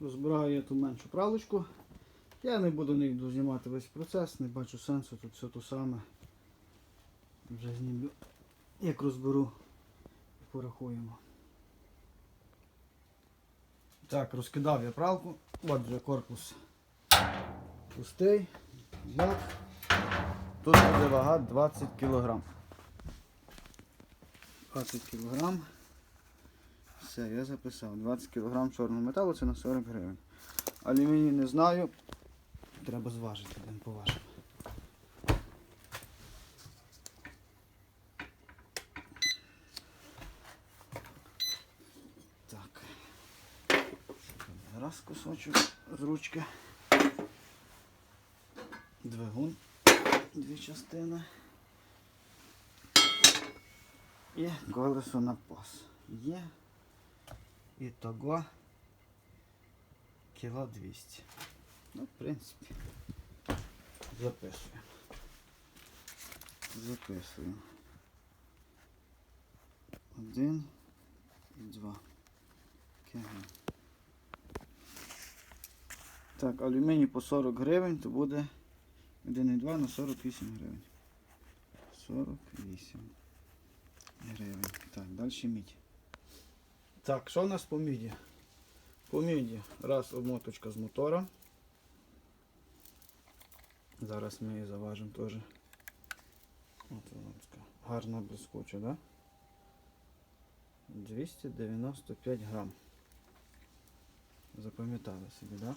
Розбираю я ту меншу пралочку. Я не буду не знімати весь процес, не бачу сенсу, тут все то саме. Вже знімлю, як розберу і порахуємо. Так, розкидав я пралку. От вже корпус пустий. Як? Тут буде вага 20 кг. 20 кг. Все, я записав. 20 кг чорного металу це на 40 гривень. Алюміній не знаю. Треба зважити один по вашому. Так. Раз кусочок з ручки. Двигун. Дві частини. І колесо на пас. Є. І того кіло 200. Ну, в принципі, записуємо. Записуємо. Один і два. кг. Так, алюміній по 40 гривень, то буде 1,2 на 48 гривень. 48 гривень. Так, далі мідь. Так, що у нас по міді? По міді раз обмоточка з мотора. Зараз ми її заважимо теж. От вона така гарна блискуча, да? 295 грам. Запам'ятали собі, да?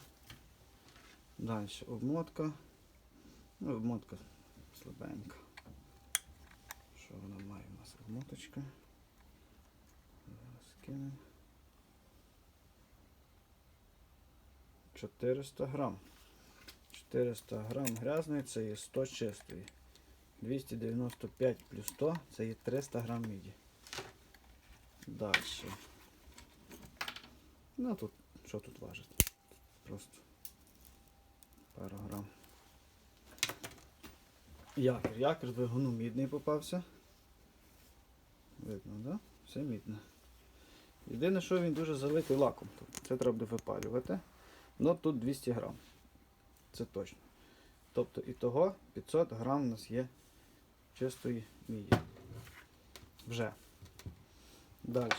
Далі обмотка. Ну, обмотка слабенька. Що вона має у нас обмоточка? Кинемо. 400 грам. 400 грам грязної це є 100 чистої. 295 плюс 100 це є 300 грам міді. Далі. Ну тут, що тут важить? Просто пару грам. Якір. Якір двигуну мідний попався. Видно, да? Все мідне. Єдине, що він дуже залитий лаком. Це треба буде випалювати. Ну тут 200 грам. Це точно. Тобто і того 500 грам у нас є чистої міді. Вже. Далі.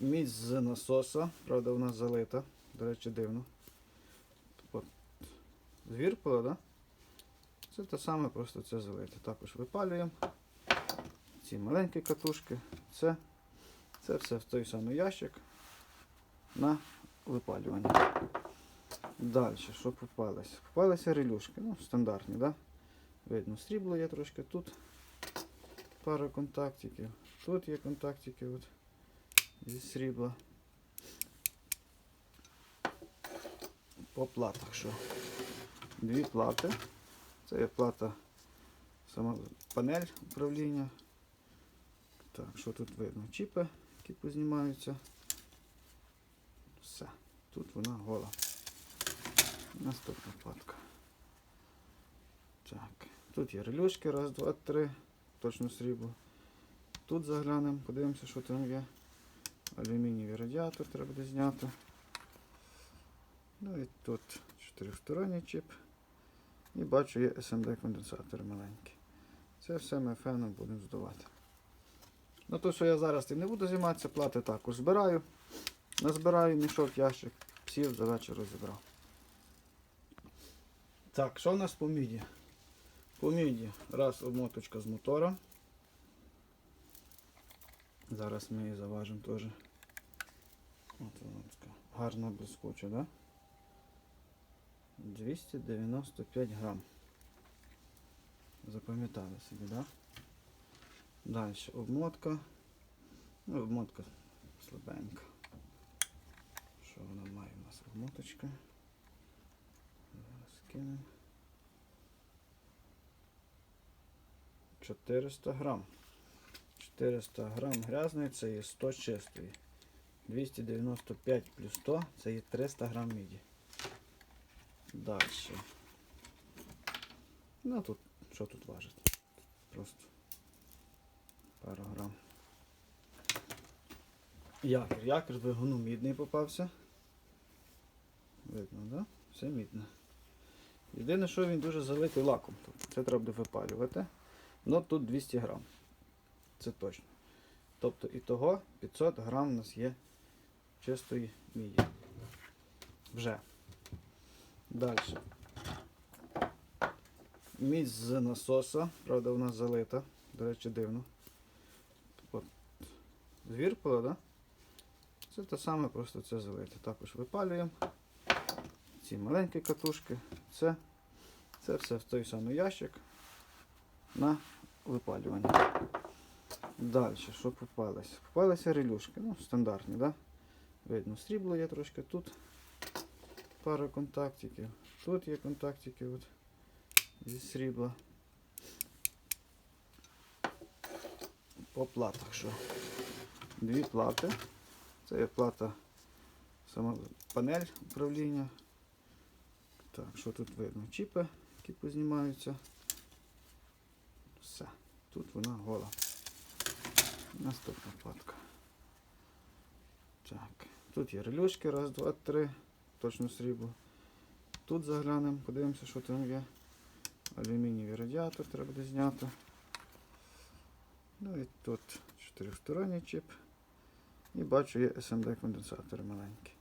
Мідь з насоса, правда, вона залита. До речі, дивно. От. Звірпала, да? Це те саме, просто це залите. Також випалюємо. Ці маленькі катушки. Це, це все в той самий ящик на випалювання. Далі, що попалося? Попалися релюшки, ну, стандартні, да? Видно, срібло є трошки тут. Пара контактиків. Тут є контактики от, зі срібла. По платах що? Дві плати. Це є плата сама панель управління. Так, що тут видно? Чіпи, які познімаються. Все. Тут вона гола. Наступна платка. Так. Тут є релюшки, раз, два, три. Точно срібло. Тут заглянемо, подивимося, що там є. Алюмінієвий радіатор треба буде зняти. Ну і тут чотирьохсторонній чіп. І бачу є SMD конденсатори маленькі. Це все ми феном будемо здувати. Ну то, що я зараз тим не буду займатися, плати також збираю. Назбираю мішок, ящик, псів, за вечір розібрав. Так, що в нас по міді? По міді раз обмоточка з мотора. Зараз ми її заважимо теж. От вона така гарна блискуча, да? 295 грам. Запам'ятали собі, да? Далі обмотка. Ну, обмотка слабенька. Що вона має у нас обмоточка? Зараз кинемо. 400 грам. 400 грам грязної це є 100 чистої. 295 плюс 100 це є 300 грам міді. Далі. Ну тут, що тут важить? Просто пару грам. Якір. Якір двигуну мідний попався. Видно, да? Все мідне. Єдине, що він дуже залитий лаком. Це треба буде випалювати. Ну тут 200 грам. Це точно. Тобто і того 500 грам у нас є чистої міді. Вже. Далі. Мідь з насоса, правда, вона залита. До речі, дивно. От. Звірпало, да? Це те саме, просто це залите. Також випалюємо. Ці маленькі катушки. Це, це все в той самий ящик на випалювання. Далі, що попалося? Попалися релюшки, ну, стандартні, да? Видно, срібло є трошки тут. Пара контактиків. Тут є контактики от, зі срібла. По платах що? Дві плати. Це є плата сама панель управління. Так, що тут видно? Чіпи, які познімаються. Все. Тут вона гола. Наступна платка. Так. Тут є релюшки, раз, два, три. Точно срібло. Тут заглянемо, подивимося, що там є. Алюмінієвий радіатор треба буде зняти. Ну і тут чотирьохсторонній чіп. І бачу, є SMD конденсатори маленькі.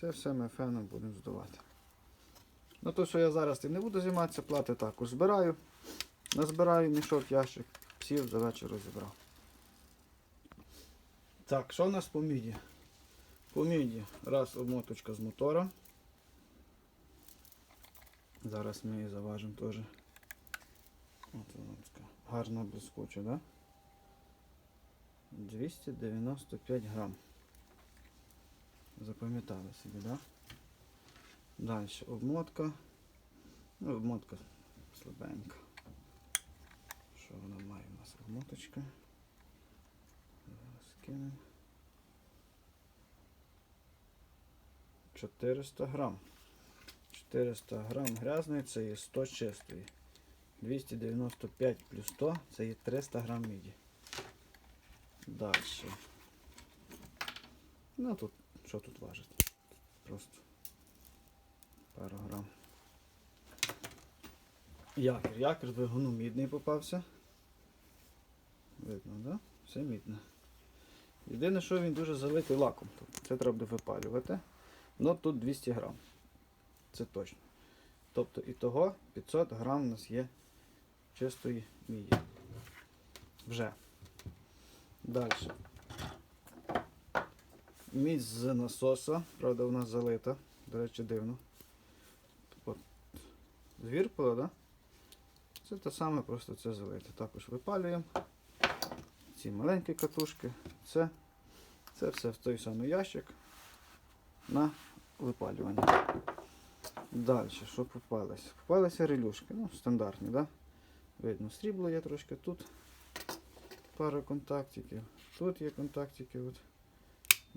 Це все ми феном будемо здувати. Ну то, що я зараз тим не буду займатися, плати також збираю. Назбираю мішок, ящик, сів, за вечір розібрав. Так, що в нас по міді? По міді раз обмоточка з мотора. Зараз ми її заважимо теж. От вона така гарна блискуча, да? 295 грам. Запам'ятали собі, да? Далі обмотка. Ну, обмотка слабенька. Що вона має у нас обмоточка? Зараз кинемо. 400 грам. 400 грам грязної це є 100 чистої. 295 плюс 100 це є 300 грам міді. Далі. Ну тут, що тут важить? Просто пару грам. Якір. Якір двигуну мідний попався. Видно, да? Все мідне. Єдине, що він дуже залитий лаком. Це треба буде випалювати. Ну тут 200 грам. Це точно. Тобто і того 500 грам у нас є чистої міді. Вже. Далі. Мідь з насоса, правда, вона залита. До речі, дивно. От. Звірпало, да? Це те саме, просто це залите. Також випалюємо. Ці маленькі катушки. Це, це все в той самий ящик на випалювання. Далі, що попалося? Попалися релюшки, ну, стандартні, да? Видно, срібло є трошки тут. Пара контактиків. Тут є контактики от,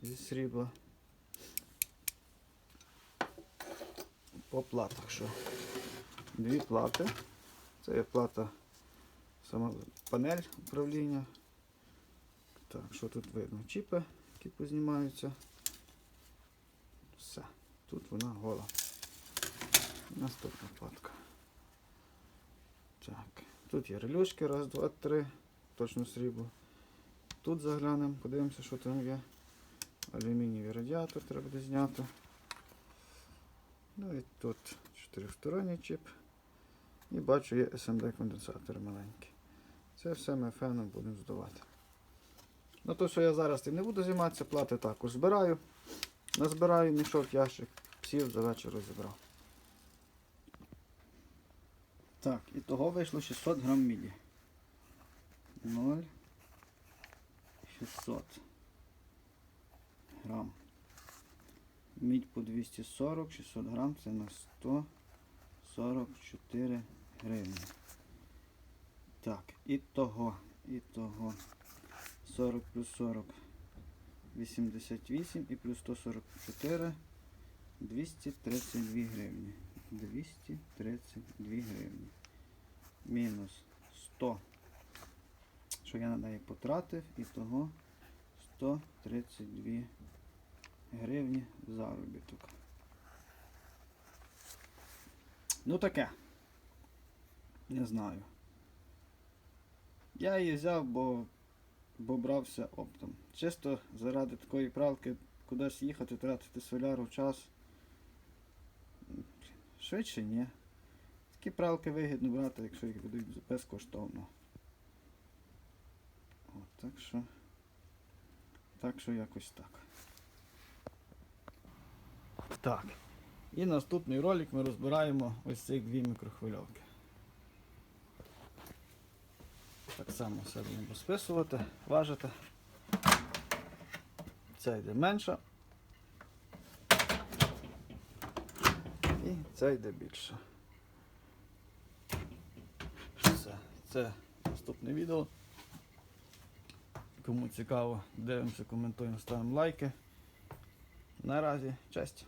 зі срібла. По платах що? Дві плати. Це є плата сама панель управління. Так, що тут видно? Чіпи, які познімаються. Все. Тут вона гола. Наступна платка. Так. Тут є релюшки, раз, два, три. Точно срібло. Тут заглянемо, подивимося, що там є. Алюмінієвий радіатор треба буде зняти. Ну і тут чотирьохсторонній чіп. І бачу, є SMD конденсатори маленькі. Це все ми феном будемо здувати. Ну то, що я зараз тим не буду займатися, плати також збираю. Назбираю мішок, ящик, сів, за вечір розібрав. Так, і того вийшло 600 грам міді. 0. 600 грам. Мідь по 240, 600 грам, це на 144 гривні. Так, і того, і того 40 плюс 40 88 і плюс 144 232 гривні. 232 гривні. Мінус 100. Що я на неї потратив, і того 132 гривні заробіток. Ну таке. Не знаю. Я її взяв, бо, бо брався оптом. Чисто заради такої пралки кудись їхати, тратити соляру час. Швидше ні. Такі пралки вигідно брати, якщо їх видають безкоштовно. Так що. Так що якось так. Так. І наступний ролик ми розбираємо ось цих дві мікрохвильовки. Так само все будемо розписувати, важити. Це йде менше. І це йде більше. Все. Це наступне відео. Кому цікаво, дивимося, коментуємо, ставимо лайки. Наразі, честь.